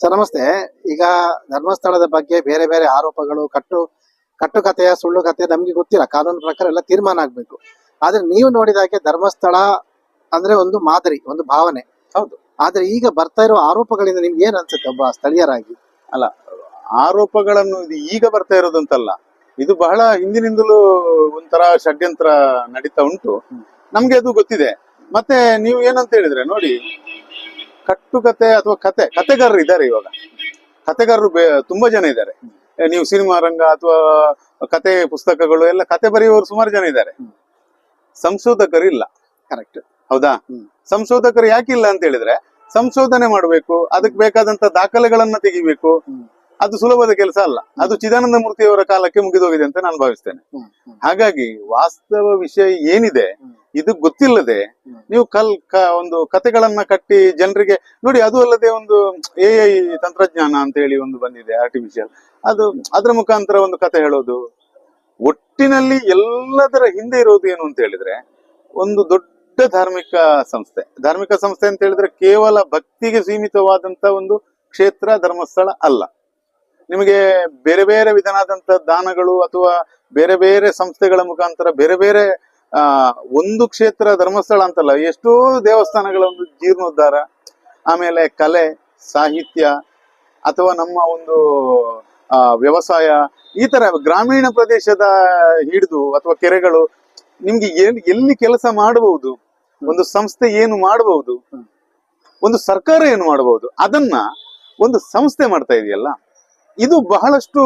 Sir ನಮಸ್ತೆ. ಈಗ ಧರ್ಮಸ್ಥಳದ ಬಗ್ಗೆ ಬೇರೆ ಬೇರೆ ಆರೋಪಗಳು ಕಟ್ಟು ಕಟ್ಟು ಕಥೆಯ ಸುಳ್ಳು ಕತೆ ನಮ್ಗೆ ಗೊತ್ತಿಲ್ಲ. ಕಾನೂನು ಪ್ರಕಾರ ಎಲ್ಲ ತೀರ್ಮಾನ ಆಗ್ಬೇಕು. ಆದ್ರೆ ನೀವು ನೋಡಿದಾಗೆ ಧರ್ಮಸ್ಥಳ ಅಂದ್ರೆ ಒಂದು ಮಾದರಿ ಒಂದು ಭಾವನೆ. ಹೌದು. ಆದ್ರೆ ಈಗ ಬರ್ತಾ ಇರೋ ಆರೋಪಗಳಿಂದ ನಿಮ್ಗೆ ಏನ್ ಅನ್ಸುತ್ತೆ ಒಬ್ಬ ಸ್ಥಳೀಯರಾಗಿ? ಅಲ್ಲ ಆರೋಪಗಳನ್ನು ಇದು ಈಗ ಬರ್ತಾ ಇರೋದಂತಲ್ಲ ಇದು ಬಹಳ ಹಿಂದಿನಿಂದಲೂ ಒಂಥರ ಷಡ್ಯಂತ್ರ ನಡೀತಾ ಉಂಟು. ನಮ್ಗೆ ಅದು ಗೊತ್ತಿದೆ. ಮತ್ತೆ ನೀವು ಏನಂತ ಹೇಳಿದ್ರೆ ನೋಡಿ ಕಟ್ಟುಕತೆ ಅಥವಾ ಕತೆ ಕತೆಗಾರರು ಇದ್ದಾರೆ ಇವಾಗ. ಕತೆಗಾರರು ತುಂಬಾ ಜನ ಇದ್ದಾರೆ. ನೀವು ಸಿನಿಮಾ ರಂಗ ಅಥವಾ ಕತೆ ಪುಸ್ತಕಗಳು ಎಲ್ಲ ಕತೆ ಬರೆಯುವವರು ಸುಮಾರು ಜನ ಇದ್ದಾರೆ. ಸಂಶೋಧಕರು ಇಲ್ಲ. ಕರೆಕ್ಟ್ ಹೌದಾ. ಸಂಶೋಧಕರು ಯಾಕಿಲ್ಲ ಅಂತ ಹೇಳಿದ್ರೆ ಸಂಶೋಧನೆ ಮಾಡಬೇಕು ಅದಕ್ಕೆ ಬೇಕಾದಂತ ದಾಖಲೆಗಳನ್ನ ತೆಗಿಬೇಕು. ಅದು ಸುಲಭದ ಕೆಲಸ ಅಲ್ಲ. ಅದು ಚಿದಾನಂದ ಮೂರ್ತಿಯವರ ಕಾಲಕ್ಕೆ ಮುಗಿದೋಗಿದೆ ಅಂತ ನಾನು ಭಾವಿಸ್ತೇನೆ. ಹಾಗಾಗಿ ವಾಸ್ತವ ವಿಷಯ ಏನಿದೆ. ಇದು ಗೊತ್ತಿಲ್ಲದೆ ನೀವು ಕಲ್, ಕ- ಒಂದು ಕತೆಗಳನ್ನ ಕಟ್ಟಿ ಜನರಿಗೆ, ನೋಡಿ ಅದು ಅಲ್ಲದೆ ಒಂದು ಎ ಐ ತಂತ್ರಜ್ಞಾನ ಅಂತ ಹೇಳಿ ಒಂದು ಬಂದಿದೆ ಆರ್ಟಿಫಿಷಿಯಲ್ ಅದು ಅದರ ಮುಖಾಂತರ ಒಂದು ಕತೆ ಹೇಳೋದು. ಒಟ್ಟಿನಲ್ಲಿ ಎಲ್ಲದರ ಹಿಂದೆ ಇರೋದು ಏನು ಅಂತ ಹೇಳಿದ್ರೆ, ಒಂದು ದೊಡ್ಡ ಧಾರ್ಮಿಕ ಸಂಸ್ಥೆ. ಧಾರ್ಮಿಕ ಸಂಸ್ಥೆ ಅಂತ ಹೇಳಿದ್ರೆ ಕೇವಲ ಭಕ್ತಿಗೆ ಸೀಮಿತವಾದಂತ ಒಂದು ಕ್ಷೇತ್ರ, ಧರ್ಮಸ್ಥಳ ಅಲ್ಲ. ನಿಮಗೆ ಬೇರೆ ಬೇರೆ ವಿಧನಾದಂತ ದಾನಗಳು ಅಥವಾ ಬೇರೆ ಬೇರೆ ಸಂಸ್ಥೆಗಳ ಮುಖಾಂತರ ಬೇರೆ ಬೇರೆ ಆ, ಒಂದು ಕ್ಷೇತ್ರ ಧರ್ಮಸ್ಥಳ ಅಂತಲ್ಲ, ಎಷ್ಟೋ ದೇವಸ್ಥಾನಗಳ ಒಂದು ಜೀರ್ಣೋದ್ಧಾರ, ಆಮೇಲೆ ಕಲೆ, ಸಾಹಿತ್ಯ, ಅಥವಾ ನಮ್ಮ ಒಂದು ವ್ಯವಸಾಯ, ಈ ತರ ಗ್ರಾಮೀಣ ಪ್ರದೇಶದ ಹಿಡಿದು ಅಥವಾ ಕೆರೆಗಳು, ನಿಮ್ಗೆ ಎಲ್ಲಿ ಎಲ್ಲಿ ಕೆಲಸ ಮಾಡಬಹುದು ಒಂದು ಸಂಸ್ಥೆ ಏನು ಮಾಡಬಹುದು ಒಂದು ಸರ್ಕಾರ ಏನು ಮಾಡಬಹುದು ಅದನ್ನ ಒಂದು ಸಂಸ್ಥೆ ಮಾಡ್ತಾ ಇದೆಯಲ್ಲ, ಇದು ಬಹಳಷ್ಟು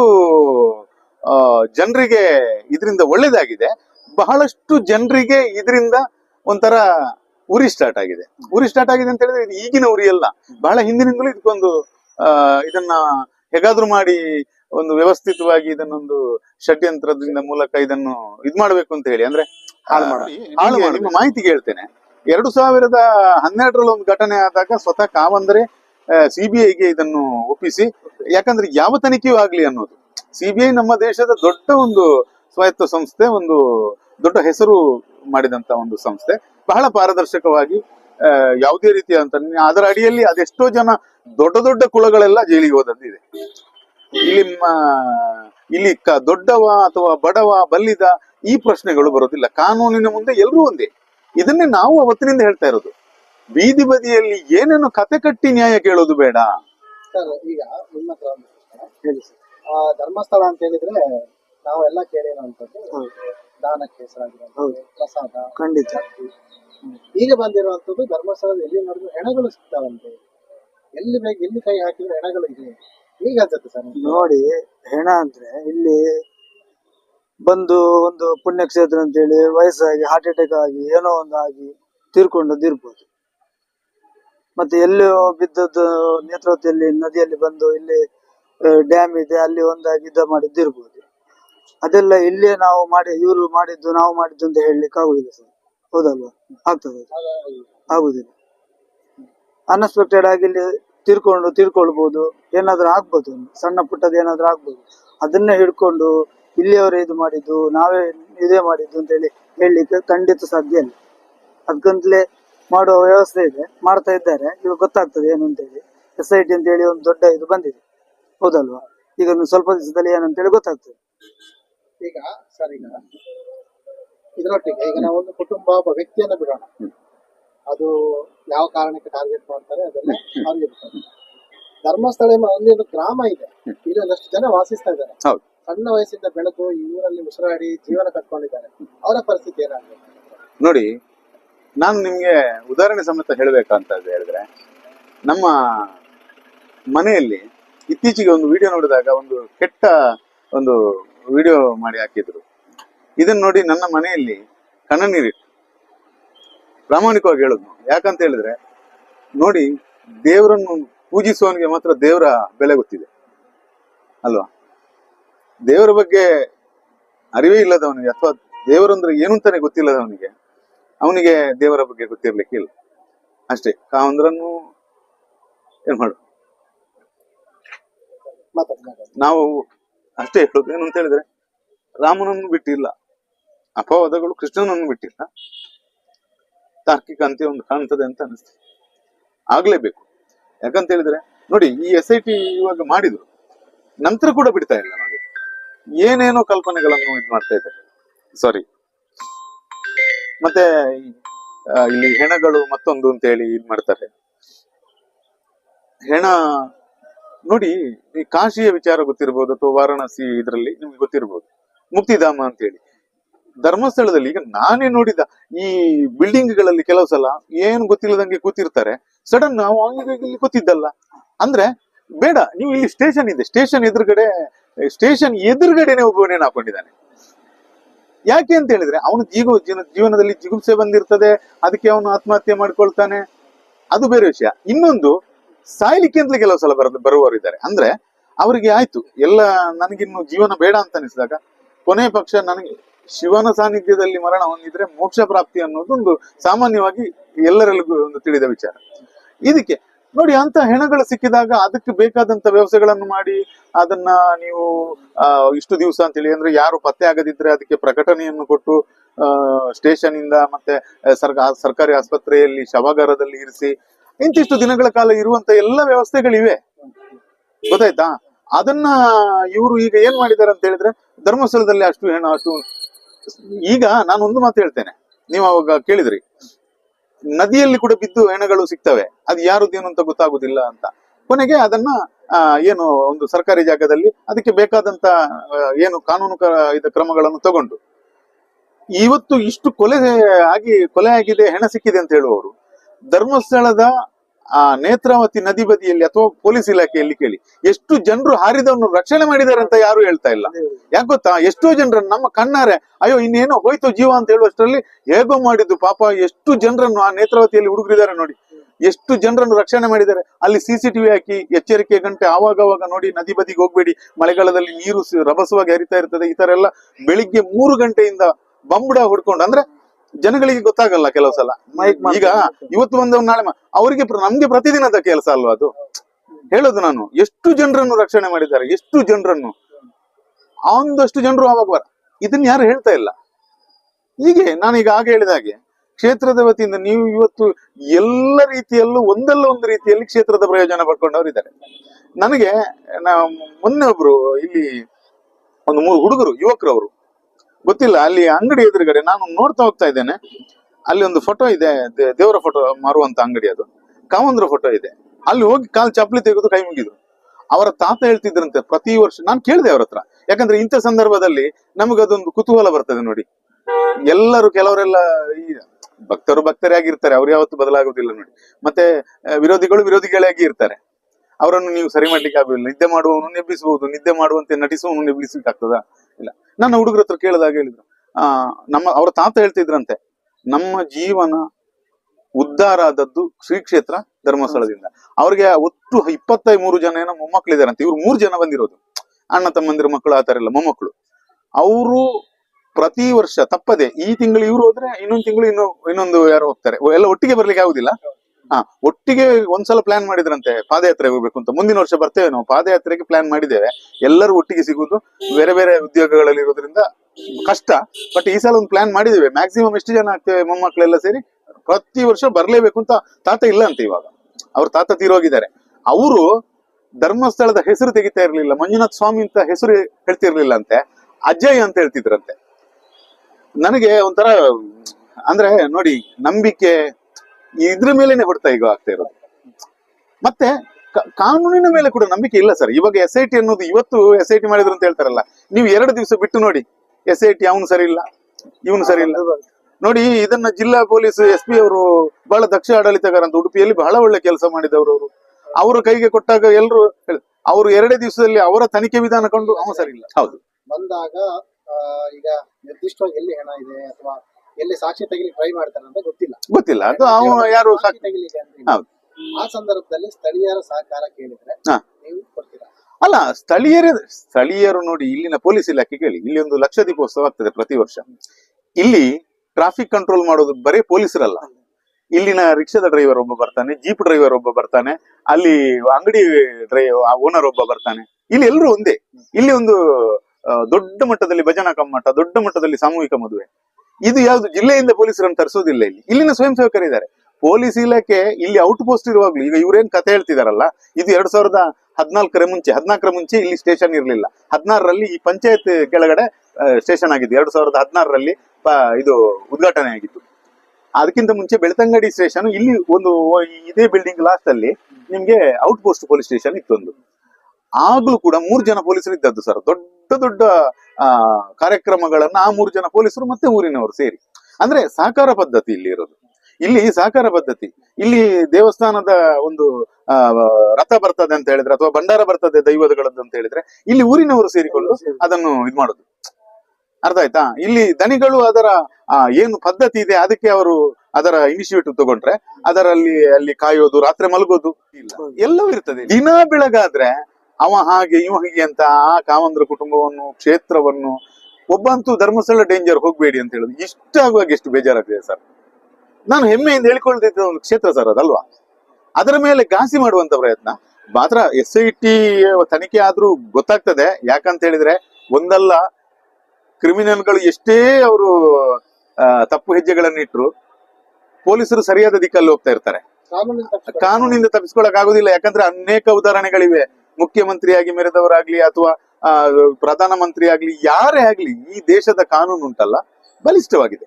ಜನರಿಗೆ ಇದರಿಂದ ಒಳ್ಳೇದಾಗಿದೆ. ಬಹಳಷ್ಟು ಜನರಿಗೆ ಇದರಿಂದ ಒಂಥರ ಉರಿ ಸ್ಟಾರ್ಟ್ ಆಗಿದೆ. ಉರಿ ಸ್ಟಾರ್ಟ್ ಆಗಿದೆ ಅಂತ ಹೇಳಿದ್ರೆ ಇದು ಈಗಿನ ಉರಿ ಅಲ್ಲ. ಬಹಳ ಹಿಂದಿನಿಂದಲೂ ಇದಕ್ಕೊಂದು ಇದನ್ನ ಹೇಗಾದ್ರೂ ಮಾಡಿ ಒಂದು ವ್ಯವಸ್ಥಿತವಾಗಿ ಇದನ್ನೊಂದು ಷಡ್ಯಂತ್ರದಿಂದ ಮೂಲಕ ಇದನ್ನು ಇದ್ ಮಾಡ್ಬೇಕು ಅಂತ ಹೇಳಿ. ಅಂದ್ರೆ ಹಾಳು ಮಾಡು. ಹಾಳು ಮಾಡಿ ನಿಮ್ಮ ಮಾಹಿತಿಗೆ ಹೇಳ್ತೇನೆ ಎರಡು ಸಾವಿರದ ಹನ್ನೆರಡರಲ್ಲಿ ಒಂದು ಘಟನೆ ಆದಾಗ ಸ್ವತಃ ಕಾವಂದ್ರೆ ಸಿಬಿಐಗೆ ಇದನ್ನು ಒಪ್ಪಿಸಿ. ಯಾಕಂದ್ರೆ ಯಾವ ತನಿಖೆಯೂ ಆಗ್ಲಿ ಅನ್ನೋದು. ಸಿಬಿಐ ನಮ್ಮ ದೇಶದ ದೊಡ್ಡ ಒಂದು ಸ್ವಾಯತ್ತ ಸಂಸ್ಥೆ ಒಂದು ದೊಡ್ಡ ಹೆಸರು ಮಾಡಿದಂತ ಒಂದು ಸಂಸ್ಥೆ. ಬಹಳ ಪಾರದರ್ಶಕವಾಗಿ ಯಾವುದೇ ರೀತಿಯ ಅಂತ ಅದರ ಅಡಿಯಲ್ಲಿ ಅದೆಷ್ಟೋ ಜನ ದೊಡ್ಡ ದೊಡ್ಡ ಕುಳಗಳೆಲ್ಲ ಜೈಲಿಗೆ ಹೋದದ್ದಿದೆ ಇಲ್ಲಿ ಇಲ್ಲಿ ಕ- ದೊಡ್ಡವ ಅಥವಾ ಬಡವ ಬಲ್ಲಿದ ಈ ಪ್ರಶ್ನೆಗಳು ಬರೋದಿಲ್ಲ ಕಾನೂನಿನ ಮುಂದೆ ಎಲ್ಲರೂ ಒಂದೇ. ಇದನ್ನೇ ನಾವು ಅವತ್ತಿನಿಂದ ಹೇಳ್ತಾ ಇರೋದು. ಬೀದಿ ಬದಿಯಲ್ಲಿ ಏನೇನು ಕತೆ ಕಟ್ಟಿ ನ್ಯಾಯ ಕೇಳೋದು ಬೇಡ. ಈಗ ನಿಮ್ಮ ಹತ್ರ ಹೇಳಿ ಸರ್ ಆ, ಧರ್ಮಸ್ಥಳ ಅಂತ ಹೇಳಿದ್ರೆ ನಾವೆಲ್ಲ ಕೇಳಿರುವಂತದ್ದು ದಾನಕ್ಕೆ ಪ್ರಸಾದ ಖಂಡಿತ. ಈಗ ಬಂದಿರುವಂತದ್ದು ಧರ್ಮಸ್ಥಳದ ಎಲ್ಲಿ ನೋಡಿದ್ರು ಹೆಣಗಳು ಸಿಗ್ತಾವಂತೆ. ಎಲ್ಲಿ ಬೇಕು ಎಲ್ಲಿ ಕೈ ಹಾಕಿದ್ರೆ ಹೆಣಗಳು ಇದೆ. ಈಗ ಅನ್ಸುತ್ತೆ ಸರ್ ನಿಮ್ಗೆ? ನೋಡಿ ಹೆಣ ಅಂದ್ರೆ ಇಲ್ಲಿ ಬಂದು ಒಂದು ಪುಣ್ಯಕ್ಷೇತ್ರ ಅಂತ ಹೇಳಿ ವಯಸ್ಸಾಗಿ ಹಾರ್ಟ್ ಅಟ್ಯಾಕ್ ಆಗಿ ಏನೋ ಒಂದು ಆಗಿ ತೀರ್ಕೊಂಡದ್ದು ಇರ್ಬೋದು ಮತ್ತೆ ಎಲ್ಲೋ ಬಿದ್ದದ್ದು ನೇತ್ರಾವತಿಯಲ್ಲಿ ನದಿಯಲ್ಲಿ ಬಂದು ಇಲ್ಲಿ ಡ್ಯಾಮ್ ಇದೆ ಅಲ್ಲಿ ಒಂದಾಗಿ ಇದ ಮಾಡಿದ್ದು ಇರ್ಬೋದು ಅದೆಲ್ಲ ಇಲ್ಲೇ ನಾವು ಮಾಡಿ, ಇವರು ಮಾಡಿದ್ದು, ನಾವು ಮಾಡಿದ್ದು ಅಂತ ಹೇಳಲಿಕ್ಕೆ ಆಗುದಿಲ್ಲ ಸರ್. ಹೌದಲ್ವಾ? ಆಗ್ತದೆ? ಆಗುದಿಲ್ಲ. ಅನ್ಎಕ್ಸ್ಪೆಕ್ಟೆಡ್ ಆಗಿ ಇಲ್ಲಿ ತಿರ್ಕೊಂಡು ತಿರ್ಕೊಳ್ಬಹುದು ಏನಾದ್ರೂ ಆಗ್ಬೋದು ಸಣ್ಣ ಪುಟ್ಟದ ಏನಾದ್ರೂ ಆಗ್ಬೋದು. ಅದನ್ನೇ ಹಿಡ್ಕೊಂಡು ಇಲ್ಲಿಯವರೇ ಇದು ಮಾಡಿದ್ದು, ನಾವೇ ಇದೇ ಮಾಡಿದ್ದು ಅಂತ ಹೇಳಿ ಹೇಳಲಿಕ್ಕೆ ಖಂಡಿತ ಸಾಧ್ಯ ಇಲ್ಲ. ಅದಕ್ಕಂತಲೇ ಮಾಡುವ ವ್ಯವಸ್ಥೆ ಇದೆ. ಮಾಡ್ತಾ ಇದ್ದಾರೆ. ಇವಾಗ ಗೊತ್ತಾಗ್ತದೆ ಏನು ಅಂತೇಳಿ ಎಸ್ ಐ ಟಿ ಅಂತ ಹೇಳಿ ಒಂದು ದೊಡ್ಡ ಇದು ಬಂದಿದೆ. ಹೌದಲ್ವಾ? ಈಗ ಒಂದು ಸ್ವಲ್ಪ ದಿವಸದಲ್ಲಿ ಏನಂತೇಳಿ ಗೊತ್ತಾಗ್ತದೆ. ಈಗ ಸರ್ ಈಗ. ಇದರೊಟ್ಟಿಗೆ ಈಗ ನಾವು ಒಂದು ಕುಟುಂಬ ಒಬ್ಬ ವ್ಯಕ್ತಿಯನ್ನ ಬಿಡೋಣ. ಅದು ಯಾವ ಕಾರಣಕ್ಕೆ ಟಾರ್ಗೆಟ್ ಮಾಡ್ತಾರೆ ಅದನ್ನ ಅವ್ರಿಗೆ. ಧರ್ಮಸ್ಥಳ ಎಂಬ ಅಲ್ಲಿ ಒಂದು ಗ್ರಾಮ ಇದೆ. ಇಲ್ಲಿ ಒಂದಷ್ಟು ಜನ ವಾಸಿಸ್ತಾ ಇದ್ದಾರೆ. ಸಣ್ಣ ವಯಸ್ಸಿಂದ ಬೆಳೆದು ಈ ಊರಲ್ಲಿ ಉಸಿರಾಡಿ ಜೀವನ ಕಟ್ಕೊಂಡಿದ್ದಾರೆ. ಅವರ ಪರಿಸ್ಥಿತಿ ಏನಾಗುತ್ತೆ ನೋಡಿ ನಾನು ನಿಮ್ಗೆ ಉದಾಹರಣೆ ಸಮೇತ ಹೇಳ್ಬೇಕಂತ ಹೇಳಿದ್ರೆ ನಮ್ಮ ಮನೆಯಲ್ಲಿ ಇತ್ತೀಚೆಗೆ ಒಂದು ವಿಡಿಯೋ ನೋಡಿದಾಗ ಒಂದು ಕೆಟ್ಟ ಒಂದು ವಿಡಿಯೋ ಮಾಡಿ ಹಾಕಿದ್ರು. ಇದನ್ನ ನೋಡಿ ನನ್ನ ಮನೆಯಲ್ಲಿ ಕಣ್ಣನೀರಿಟ್ಟು ಪ್ರಾಮಾಣಿಕವಾಗಿ ಹೇಳುದು. ಯಾಕಂತ ಹೇಳಿದ್ರೆ ನೋಡಿ ದೇವರನ್ನು ಪೂಜಿಸುವವನಿಗೆ ಮಾತ್ರ ದೇವರ ಬೆಲೆ ಗೊತ್ತಿದೆ. ಅಲ್ವಾ? ದೇವರ ಬಗ್ಗೆ ಅರಿವೇ ಇಲ್ಲದವನಿಗೆ ಅಥವಾ ದೇವರಂದ್ರೆ ಏನು ಅಂತಾನೆ ಗೊತ್ತಿಲ್ಲದವನಿಗೆ ಅವನಿಗೆ ದೇವರ ಬಗ್ಗೆ ಗೊತ್ತಿರ್ಲಿಕ್ಕೆ ಇಲ್ಲ. ಅಷ್ಟೇ ಕಾವಂದ್ರನ್ನು ಏನ್ ಮಾಡು? ನಾವು ಅಷ್ಟೇ ಹೇಳೋದು. ಏನು ಅಂತ ಹೇಳಿದ್ರೆ, ರಾಮನನ್ನು ಬಿಟ್ಟಿಲ್ಲ, ಅಪವಾದಗಳು ಕೃಷ್ಣನನ್ನು ಬಿಟ್ಟಿಲ್ಲ. ತಾರ್ಕಿಕ ಅಂತ ಒಂದು ಕಾಣ್ತದೆ ಅಂತ ಅನಿಸ್ತದೆ ಆಗ್ಲೇಬೇಕು. ಯಾಕಂತ ಹೇಳಿದ್ರೆ, ನೋಡಿ, ಈ ಎಸ್ ಐ ಟಿ ಇವಾಗ ಮಾಡಿದ್ರು. ನಂತರ ಕೂಡ ಬಿಡ್ತಾ ಇಲ್ಲ ನೋಡಿ. ಏನೇನೋ ಕಲ್ಪನೆಗಳನ್ನು ಇದು ಮಾಡ್ತಾ ಇದ್ದಾರೆ. ಸಾರಿ ಮತ್ತೆ ಇಲ್ಲಿ ಹೆಣಗಳು ಮತ್ತೊಂದು ಅಂತ ಹೇಳಿ ಇದು ಮಾಡ್ತಾರೆ. ಹೆಣ ನೋಡಿ, ಈ ಕಾಶಿಯ ವಿಚಾರ ಗೊತ್ತಿರಬಹುದು ಅಥವಾ ವಾರಾಣಸಿ ಇದರಲ್ಲಿ ನಿಮ್ಗೆ ಗೊತ್ತಿರಬಹುದು ಮುಕ್ತಿಧಾಮ ಅಂತ ಹೇಳಿ ಧರ್ಮಸ್ಥಳದಲ್ಲಿ ಈಗ ನಾನೇ ನೋಡಿದ ಈ ಬಿಲ್ಡಿಂಗ್ಗಳಲ್ಲಿ ಕೆಲವು ಸಲ ಏನು ಗೊತ್ತಿಲ್ಲದಂಗೆ ಕೂತಿರ್ತಾರೆ. ಸಡನ್ ನಾವು ಇಲ್ಲಿ ಕೂತಿದ್ದಲ್ಲ. ಅಂದ್ರೆ, ಬೇಡ, ನೀವು ಇಲ್ಲಿ ಸ್ಟೇಷನ್ ಇದೆ. ಸ್ಟೇಷನ್ ಎದುರುಗಡೆ ಸ್ಟೇಷನ್ ಎದುರುಗಡೆನೆ ಒಬ್ಬವನೇನು ಹಾಕೊಂಡಿದ್ದಾನೆ ಯಾಕೆ ಅಂತ ಹೇಳಿದ್ರೆ, ಅವನು ಜೀವ, ಜೀವನ- ಜೀವನದಲ್ಲಿ ಜಿಗುಪ್ಸೆ ಬಂದಿರ್ತದೆ. ಅದಕ್ಕೆ ಅವನು ಆತ್ಮಹತ್ಯೆ ಮಾಡ್ಕೊಳ್ತಾನೆ. ಅದು ಬೇರೆ ವಿಷಯ. ಇನ್ನೊಂದು ಸಾಯ್ಲಿಕ್ಕೆ ಅಂತಲೇ ಕೆಲವು ಸಲ ಬರ ಬರುವವರಿದ್ದಾರೆ ಅಂದ್ರೆ ಅವರಿಗೆ ಆಯ್ತು, ಎಲ್ಲ ನನಗಿನ್ನು ಜೀವನ ಬೇಡ ಅಂತ ಅನಿಸಿದಾಗ ಕೊನೆ ಪಕ್ಷ ನನಗೆ ಶಿವನ ಸಾನ್ನಿಧ್ಯದಲ್ಲಿ ಮರಣ ಹೊಂದಿದ್ರೆ ಮೋಕ್ಷ ಪ್ರಾಪ್ತಿ ಅನ್ನೋದೊಂದು ಸಾಮಾನ್ಯವಾಗಿ ಎಲ್ಲರಲ್ಲಿಗೂ ಒಂದು ತಿಳಿದ ವಿಚಾರ. ಇದಕ್ಕೆ ನೋಡಿ ಅಂತ ಹೆಣಗಳು ಸಿಕ್ಕಿದಾಗ ಅದಕ್ಕೆ ಬೇಕಾದಂತ ವ್ಯವಸ್ಥೆಗಳನ್ನು ಮಾಡಿ, ಅದನ್ನ ನೀವು ಇಷ್ಟು ದಿವಸ ಅಂತೇಳಿ, ಅಂದ್ರೆ ಯಾರು ಪತ್ತೆ ಆಗದಿದ್ರೆ ಅದಕ್ಕೆ ಪ್ರಕಟಣೆಯನ್ನು ಕೊಟ್ಟು ಸ್ಟೇಷನ್ ಇಂದ ಮತ್ತೆ ಸರ್ಕಾರಿ ಆಸ್ಪತ್ರೆಯಲ್ಲಿ ಶವಾಗಾರದಲ್ಲಿ ಇರಿಸಿ ಇಂತಿಷ್ಟು ದಿನಗಳ ಕಾಲ ಇರುವಂತ ಎಲ್ಲ ವ್ಯವಸ್ಥೆಗಳಿವೆ. ಗೊತ್ತಾಯ್ತಾ? ಅದನ್ನ ಇವರು ಈಗ ಏನ್ ಮಾಡಿದ್ದಾರೆ ಅಂತ ಹೇಳಿದ್ರೆ, ಧರ್ಮಸ್ಥಳದಲ್ಲಿ ಅಷ್ಟು ಹೆಣ ಅಷ್ಟು ಈಗ ನಾನು ಒಂದು ಮಾತು ಹೇಳ್ತೇನೆ. ನೀವು ಅವಾಗ ಕೇಳಿದ್ರಿ. ನದಿಯಲ್ಲಿ ಕೂಡ ಬಿದ್ದು ಹೆಣಗಳು ಸಿಗ್ತವೆ. ಅದು ಯಾರು ಏನು ಅಂತ ಗೊತ್ತಾಗುದಿಲ್ಲ ಅಂತ. ಕೊನೆಗೆ ಅದನ್ನ ಏನು ಒಂದು ಸರ್ಕಾರಿ ಜಾಗದಲ್ಲಿ ಅದಕ್ಕೆ ಬೇಕಾದಂತ ಏನು ಕಾನೂನು ಇದು ಕ್ರಮಗಳನ್ನು ತಗೊಂಡು. ಇವತ್ತು ಇಷ್ಟು ಕೊಲೆ ಆಗಿ, ಕೊಲೆ ಆಗಿದೆ, ಹೆಣ ಸಿಕ್ಕಿದೆ ಅಂತ ಹೇಳುವವರು. ಧರ್ಮಸ್ಥಳದ, ಆ, ನೇತ್ರಾವತಿ ನದಿ ಬದಿಯಲ್ಲಿ ಅಥವಾ ಪೊಲೀಸ್ ಇಲಾಖೆಯಲ್ಲಿ ಕೇಳಿ. ಎಷ್ಟು ಜನರು ಹಾರಿದವನ್ನು ರಕ್ಷಣೆ ಮಾಡಿದ್ದಾರೆ ಅಂತ ಯಾರು ಹೇಳ್ತಾ ಇಲ್ಲ. ಯಾಕೆ ಗೊತ್ತಾ? ಎಷ್ಟೋ ಜನರನ್ನು ನಮ್ಮ ಕಣ್ಣಾರೆ, ಅಯ್ಯೋ, ಇನ್ನೇನೋ ಹೋಯ್ತು ಜೀವ ಅಂತ ಹೇಳುವಷ್ಟರಲ್ಲಿ ಹೇಗೋ ಮಾಡಿದ್ದು ಪಾಪ ಎಷ್ಟು ಜನರನ್ನು ಆ ನೇತ್ರಾವತಿಯಲ್ಲಿ ಹುಡುಗರಿದ್ದಾರೆ ನೋಡಿ. ಎಷ್ಟು ಜನರನ್ನು ರಕ್ಷಣೆ ಮಾಡಿದ್ದಾರೆ. ಅಲ್ಲಿ ಸಿಸಿಟಿವಿ ಹಾಕಿ, ಎಚ್ಚರಿಕೆ ಗಂಟೆ ಆವಾಗ ಅವಾಗ ನೋಡಿ, ನದಿ ಬದಿಗೆ ಹೋಗ್ಬೇಡಿ, ಮಳೆಗಾಲದಲ್ಲಿ ನೀರು ಸ- ರಭಸವಾಗಿ ಹರಿತಾ ಇರ್ತದೆ, ಈ ತರ ಎಲ್ಲ ಬೆಳಿಗ್ಗೆ ಮೂರು ಗಂಟೆಯಿಂದ ಬಂಬುಡ ಹೊಡ್ಕೊಂಡು, ಅಂದ್ರೆ ಜನಗಳಿಗೆ ಗೊತ್ತಾಗಲ್ಲ ಕೆಲವು ಸಲ. ಈಗ ಇವತ್ತು ಬಂದವ್ ನಾಳೆ ಅವರಿಗೆ ನಮ್ಗೆ ಪ್ರತಿದಿನದ ಕೆಲಸ ಅಲ್ವಾ ಅದು? ಹೇಳೋದು ನಾನು. ಎಷ್ಟು ಜನರನ್ನು ರಕ್ಷಣೆ ಮಾಡಿದ್ದಾರೆ? ಎಷ್ಟು ಜನರನ್ನು? ಒಂದಷ್ಟು ಜನರು ಅವಾಗ ಬರ ಇದನ್ನ ಯಾರು ಹೇಳ್ತಾ ಇಲ್ಲ. ಹೀಗೆ ನಾನೀಗ ಆಗ ಹೇಳಿದ ಹಾಗೆ ಕ್ಷೇತ್ರದ ವತಿಯಿಂದ ನೀವು ಇವತ್ತು ಎಲ್ಲ ರೀತಿಯಲ್ಲೂ ಒಂದಲ್ಲ ಒಂದು ರೀತಿಯಲ್ಲಿ ಕ್ಷೇತ್ರದ ಪ್ರಯೋಜನ ಪಡ್ಕೊಂಡವರು ಇದ್ದಾರೆ. ನನಗೆ ನಾ ಮೊನ್ನೆ ಒಬ್ರು ಇಲ್ಲಿ ಒಂದು ಮೂರು ಹುಡುಗರು ಯುವಕರವರು ಗೊತ್ತಿಲ್ಲ. ಅಲ್ಲಿ ಅಂಗಡಿ ಎದುರುಗಡೆ ನಾನು ನೋಡ್ತಾ ಹೋಗ್ತಾ ಇದ್ದೇನೆ. ಅಲ್ಲಿ ಒಂದು ಫೋಟೋ ಇದೆ. ದೇವರ ಫೋಟೋ ಮಾರುವಂತ ಅಂಗಡಿ ಅದು. ಕಾವಂದ್ರ ಫೋಟೋ ಇದೆ. ಅಲ್ಲಿ ಹೋಗಿ ಕಾಲ್ ಚಪ್ಪಲಿ ತೆಗೆದು ಕೈ ಮುಗಿದ್ರು. ಅವರ ತಾತ ಹೇಳ್ತಿದ್ರಂತೆ, ಪ್ರತಿ ವರ್ಷ ನಾನು ಕೇಳಿದೆ ಅವ್ರ ಹತ್ರ. ಯಾಕಂದ್ರೆ ಇಂಥ ಸಂದರ್ಭದಲ್ಲಿ ನಮಗದೊಂದು ಕುತೂಹಲ ಬರ್ತದೆ ನೋಡಿ. ಎಲ್ಲರೂ ಕೆಲವರೆಲ್ಲ ಈ ಭಕ್ತರು ಭಕ್ತರೇ ಆಗಿರ್ತಾರೆ ಅವ್ರು ಯಾವತ್ತೂ ಬದಲಾಗೋದಿಲ್ಲ ನೋಡಿ. ಮತ್ತೆ ವಿರೋಧಿಗಳು ವಿರೋಧಿಗಳೇ ಆಗಿ ಇರ್ತಾರೆ. ಅವರನ್ನು ನೀವು ಸರಿ ಮಾಡ್ಲಿಕ್ಕೆ ಆಗುದಿಲ್ಲ ನಿದ್ದೆ ಮಾಡುವವನು ನೆಬ್ಬಿಸಬಹುದು. ನಿದ್ದೆ ಮಾಡುವಂತೆ ನಟಿಸುವವನು ನೆಬ್ಬಿಸ್ಲಿಕ್ಕೆ ಆಗ್ತದಾ ಇಲ್ಲ. ನನ್ನ ಹುಡುಗರ ಹತ್ರ ಕೇಳಿದಾಗ ಹೇಳಿದ್ರು, ಆ, ನಮ್ಮ, ಅವ್ರ ತಾತ ಹೇಳ್ತಿದ್ರಂತೆ, ನಮ್ಮ ಜೀವನ ಉದ್ಧಾರ ಆದದ್ದು ಶ್ರೀ ಕ್ಷೇತ್ರ ಧರ್ಮಸ್ಥಳದಿಂದ. ಅವ್ರಿಗೆ ಒಟ್ಟು ಇಪ್ಪತ್ತೈ ಮೂರು ಜನ ಏನೋ ಮೊಮ್ಮಕ್ಕಳಿದಾರಂತೆ ಇವ್ರು ಮೂರು ಜನ ಬಂದಿರೋದು. ಅಣ್ಣ, ತಮ್ಮಂದಿರ ಮಕ್ಕಳು ಆತರ ಇಲ್ಲ ಮೊಮ್ಮಕ್ಕಳು ಅವರು ಪ್ರತಿ ವರ್ಷ, ತಪ್ಪದೆ, ಈ ತಿಂಗಳು ಇವ್ರು ಹೋದ್ರೆ ಇನ್ನೊಂದು ತಿಂಗಳು ಇನ್ನು, ಇನ್ನೊಂದು ಯಾರು ಹೋಗ್ತಾರೆ. ಎಲ್ಲ ಒಟ್ಟಿಗೆ ಬರ್ಲಿಕ್ಕೆ ಆಗುದಿಲ್ಲ. ಹಾ, ಒಟ್ಟಿಗೆ ಒಂದ್ಸಲ ಪ್ಲಾನ್ ಮಾಡಿದ್ರಂತೆ ಪಾದಯಾತ್ರೆಗೆ ಹೋಗ್ಬೇಕು ಅಂತ. ಮುಂದಿನ ವರ್ಷ ಬರ್ತೇವೆ ನಾವು, ಪಾದಯಾತ್ರೆಗೆ ಪ್ಲಾನ್ ಮಾಡಿದ್ದೇವೆ. ಎಲ್ಲರೂ ಒಟ್ಟಿಗೆ ಸಿಗುವುದು, ಬೇರೆ ಬೇರೆ ಉದ್ಯೋಗಗಳಲ್ಲಿ ಇರೋದ್ರಿಂದ ಕಷ್ಟ. ಬಟ್ ಈ ಸಲ ಒಂದು ಪ್ಲಾನ್ ಮಾಡಿದ್ದೇವೆ. ಮ್ಯಾಕ್ಸಿಮಮ್ ಎಷ್ಟು ಜನ ಆಗ್ತೇವೆ, ಮೊಮ್ಮಕ್ಕಳೆಲ್ಲ ಸೇರಿ, ಪ್ರತಿ ವರ್ಷ ಬರ್ಲೇಬೇಕು ಅಂತ ತಾತ ಇಲ್ಲ ಅಂತ ಇವಾಗ. ಅವ್ರ ತಾತ ತೀರೋಗಿದ್ದಾರೆ. ಅವರು ಧರ್ಮಸ್ಥಳದ ಹೆಸರು ತೆಗಿತಾ ಇರ್ಲಿಲ್ಲ. ಮಂಜುನಾಥ್ ಸ್ವಾಮಿ ಅಂತ ಹೆಸರು ಹೇಳ್ತಿರ್ಲಿಲ್ಲ ಅಂತೆ. ಅಜಯ್ ಅಂತ ಹೇಳ್ತಿದ್ರಂತೆ. ನನಗೆ ಒಂಥರ, ಅಂದ್ರೆ ನೋಡಿ, ನಂಬಿಕೆ ಇದ್ರ ಮೇಲೆನೆ ಹೊಡ್ತಾ ಈಗ ಆಗ್ತಾ ಇರೋದು. ಮತ್ತೆ ಕಾನೂನಿನ ಮೇಲೆ ಕೂಡ ನಂಬಿಕೆ ಇಲ್ಲ ಸರ್. ಇವಾಗ ಎಸ್ ಐ ಟಿ ಅನ್ನೋದು ಇವತ್ತು ಎಸ್ ಐ ಟಿ ಮಾಡಿದ್ರು ಅಂತ ಹೇಳ್ತಾರಲ್ಲ ನೀವು ಎರಡು ದಿವಸ ಬಿಟ್ಟು ನೋಡಿ ಎಸ್ ಐ ಟಿ ಅವನು ಸರಿ ಇಲ್ಲ ಇವನು ಸರಿ ಇಲ್ಲ. ನೋಡಿ ಇದನ್ನ ಜಿಲ್ಲಾ ಪೊಲೀಸ್ ಎಸ್ ಪಿ ಅವರು ಬಹಳ ದಕ್ಷ ಆಡಳಿತಗಾರ ಅಂತ ಉಡುಪಿಯಲ್ಲಿ ಬಹಳ ಒಳ್ಳೆ ಕೆಲಸ ಮಾಡಿದವರು ಅವರು. ಅವರು ಕೈಗೆ ಕೊಟ್ಟಾಗ ಎಲ್ಲರೂ ಅವರು ಎರಡೇ ದಿವಸದಲ್ಲಿ ಅವರ ತನಿಖೆ ವಿಧಾನ ಕಂಡು ಅವನು ಸರಿ ಇಲ್ಲ. ಹೌದು. ಬಂದಾಗ ಆ, ಈಗ ನಿರ್ದಿಷ್ಟವಾಗಿ ಎಲ್ಲಿ ಹಣ ಇದೆ ಅಥವಾ ಎಲ್ಲಿ ಸಾಕ್ಷಿ ತೆಗಿಲಿಕ್ಕೆ ಟ್ರೈ ಮಾಡ್ತಾರೆ ಅಂತ ಗೊತ್ತಿಲ್ಲ. ಗೊತ್ತಿಲ್ಲ. ಅದು ಅವನು ಯಾರು ಸಾಕ್ಷಿ ತಗಿಲಿ ತೆಗಿಲಿಕ್ಕೆ ಅಂತ ಹೌದು. ಆ ಸಂದರ್ಭದಲ್ಲಿ ಸ್ಥಳೀಯರ ಸಹಕಾರ ಕೇಳಿದ್ರೆ ಹಾ. ನೀವು ಕೊಡ್ತೀರಾ? ಅಲ್ಲ ಸ್ಥಳೀಯರ ಸ್ಥಳೀಯರು ನೋಡಿ ಇಲ್ಲಿನ ಪೊಲೀಸ್ ಇಲಾಖೆ ಕೇಳಿ ಇಲ್ಲಿ ಒಂದು ಲಕ್ಷ ದೀಪೋತ್ಸವ ಆಗ್ತದೆ ಪ್ರತಿ ವರ್ಷ. ಇಲ್ಲಿ ಟ್ರಾಫಿಕ್ ಕಂಟ್ರೋಲ್ ಮಾಡೋದು ಬರೀ ಪೊಲೀಸರಲ್ಲ. ಇಲ್ಲಿನ ರಿಕ್ಷಾದ ಡ್ರೈವರ್ ಒಬ್ಬ ಬರ್ತಾನೆ ಜೀಪ್ ಡ್ರೈವರ್ ಒಬ್ಬ ಬರ್ತಾನೆ ಅಲ್ಲಿ ಅಂಗಡಿ ಡ್ರೈವರ್ ಓನರ್ ಒಬ್ಬ ಬರ್ತಾನೆ. ಇಲ್ಲಿ ಎಲ್ಲರೂ ಒಂದೇ. ಇಲ್ಲಿ ಒಂದು ಆ, ದೊಡ್ಡ ಮಟ್ಟದಲ್ಲಿ ಭಜನಾ ಕಮ್ಮಟ ದೊಡ್ಡ ಮಟ್ಟದಲ್ಲಿ ಸಾಮೂಹಿಕ ಮದುವೆ. ಇದು ಯಾವ್ದು ಜಿಲ್ಲೆಯಿಂದ ಪೊಲೀಸರನ್ನು ತರಿಸೋದಿಲ್ಲ ಇಲ್ಲಿ. ಇಲ್ಲಿನ ಸ್ವಯಂ ಸೇವಕರಿದ್ದಾರೆ ಪೊಲೀಸ್ ಇಲಾಖೆ ಇಲ್ಲಿ ಔಟ್ ಪೋಸ್ಟ್ ಇರುವಾಗ್ಲೂ, ಈಗ ಇವ್ರೇನ್ ಕತೆ ಹೇಳ್ತಿದಾರಲ್ಲ, ಇದು ಎರಡ್ ಸಾವಿರದ ಹದಿನಾಲ್ಕರ ಮುಂಚೆ ಹದಿನಾಲ್ಕರ ಮುಂಚೆ ಇಲ್ಲಿ ಸ್ಟೇಷನ್ ಇರಲಿಲ್ಲ. ಹದಿನಾರರಲ್ಲಿ ಈ ಪಂಚಾಯತ್ ಕೆಳಗಡೆ ಸ್ಟೇಷನ್ ಆಗಿದ್ದು, ಎರಡ್ ಸಾವಿರದ ಹದಿನಾರರಲ್ಲಿ ಇದು ಉದ್ಘಾಟನೆ ಆಗಿತ್ತು. ಅದಕ್ಕಿಂತ ಮುಂಚೆ ಬೆಳ್ತಂಗಡಿ ಸ್ಟೇಷನ್, ಇಲ್ಲಿ ಒಂದು ಇದೇ ಬಿಲ್ಡಿಂಗ್ ಲಾಸ್ಟ್ ಅಲ್ಲಿ ನಿಮ್ಗೆ ಔಟ್ ಪೋಸ್ಟ್ ಪೊಲೀಸ್ ಸ್ಟೇಷನ್ ಇತ್ತೊಂದು. ಆಗ್ಲೂ ಕೂಡ ಮೂರ್ ಜನ ಪೊಲೀಸರು ಇದ್ದದ್ದು ಸರ್, ದೊಡ್ಡ ದೊಡ್ಡ ಆ ಕಾರ್ಯಕ್ರಮಗಳನ್ನ ಆ ಮೂರು ಜನ ಪೊಲೀಸರು ಮತ್ತೆ ಊರಿನವರು ಸೇರಿ. ಅಂದ್ರೆ ಸಹಕಾರ ಪದ್ಧತಿ ಇಲ್ಲಿ ಇರೋದು. ಇಲ್ಲಿ ಸಹಕಾರ ಪದ್ಧತಿ. ಇಲ್ಲಿ ದೇವಸ್ಥಾನದ ಒಂದು ಆ ರಥ ಬರ್ತದೆ ಅಂತ ಹೇಳಿದ್ರೆ ಅಥವಾ ಭಂಡಾರ ಬರ್ತದೆ ದೈವದಗಳದ್ದು ಅಂತ ಹೇಳಿದ್ರೆ ಇಲ್ಲಿ ಊರಿನವರು ಸೇರಿಕೊಂಡು ಅದನ್ನು ಇದು ಮಾಡೋದು. ಅರ್ಥ ಆಯ್ತಾ? ಇಲ್ಲಿ ದನಿಗಳು ಅದರ ಏನು ಪದ್ಧತಿ ಇದೆ ಅದಕ್ಕೆ ಅವರು ಅದರ ಇನಿಷಿಯೇಟಿವ್ ತಗೊಂಡ್ರೆ ಅದರಲ್ಲಿ ಅಲ್ಲಿ ಕಾಯೋದು ರಾತ್ರಿ ಮಲಗೋದು ಎಲ್ಲವೂ ಇರ್ತದೆ. ದಿನ ಬೆಳಗಾದ್ರೆ ಅವ ಹಾಗೆ ಇವ ಹೀಗೆ ಅಂತ ಆ ಕಾಮಂದ್ರ ಕುಟುಂಬವನ್ನು ಕ್ಷೇತ್ರವನ್ನು ಒಬ್ಬಂತೂ ಧರ್ಮಸ್ಥಳ ಡೇಂಜರ್ ಹೋಗ್ಬೇಡಿ ಅಂತ ಹೇಳುದು. ಇಷ್ಟ ಆಗುವಾಗ ಎಷ್ಟು ಬೇಜಾರಾಗ್ತದೆ ಸರ್? ನಾನು ಹೆಮ್ಮೆಯಿಂದ ಹೇಳ್ಕೊಳ್ತಿದ್ದ ಒಂದು ಕ್ಷೇತ್ರ ಸರ್ ಅದಲ್ವಾ? ಅದರ ಮೇಲೆ ಘಾಸಿ ಮಾಡುವಂತ ಪ್ರಯತ್ನ. ಮಾತ್ರ ಎಸ್ ಐ ಟಿ ತನಿಖೆ ಆದ್ರೂ ಗೊತ್ತಾಗ್ತದೆ. ಯಾಕಂತ ಹೇಳಿದ್ರೆ ಒಂದಲ್ಲ ಕ್ರಿಮಿನಲ್ಗಳು ಎಷ್ಟೇ ಅವರು ತಪ್ಪು ಹೆಜ್ಜೆಗಳನ್ನು ಇಟ್ಟರು ಪೊಲೀಸರು ಸರಿಯಾದ ದಿಕ್ಕಲ್ಲಿ ಹೋಗ್ತಾ ಇರ್ತಾರೆ. ಕಾನೂನಿಂದ ತಪ್ಪಿಸ್ಕೊಳಕ್ ಆಗುದಿಲ್ಲ. ಯಾಕಂದ್ರೆ ಅನೇಕ ಉದಾಹರಣೆಗಳಿವೆ. ಮುಖ್ಯಮಂತ್ರಿಯಾಗಿ ಮೆರೆದವರಾಗ್ಲಿ ಅಥವಾ ಪ್ರಧಾನ ಪ್ರಧಾನಮಂತ್ರಿ ಆಗ್ಲಿ ಯಾರೇ ಆಗ್ಲಿ ಈ ದೇಶದ ಕಾನೂನು ಉಂಟಲ್ಲ ಬಲಿಷ್ಠವಾಗಿದೆ.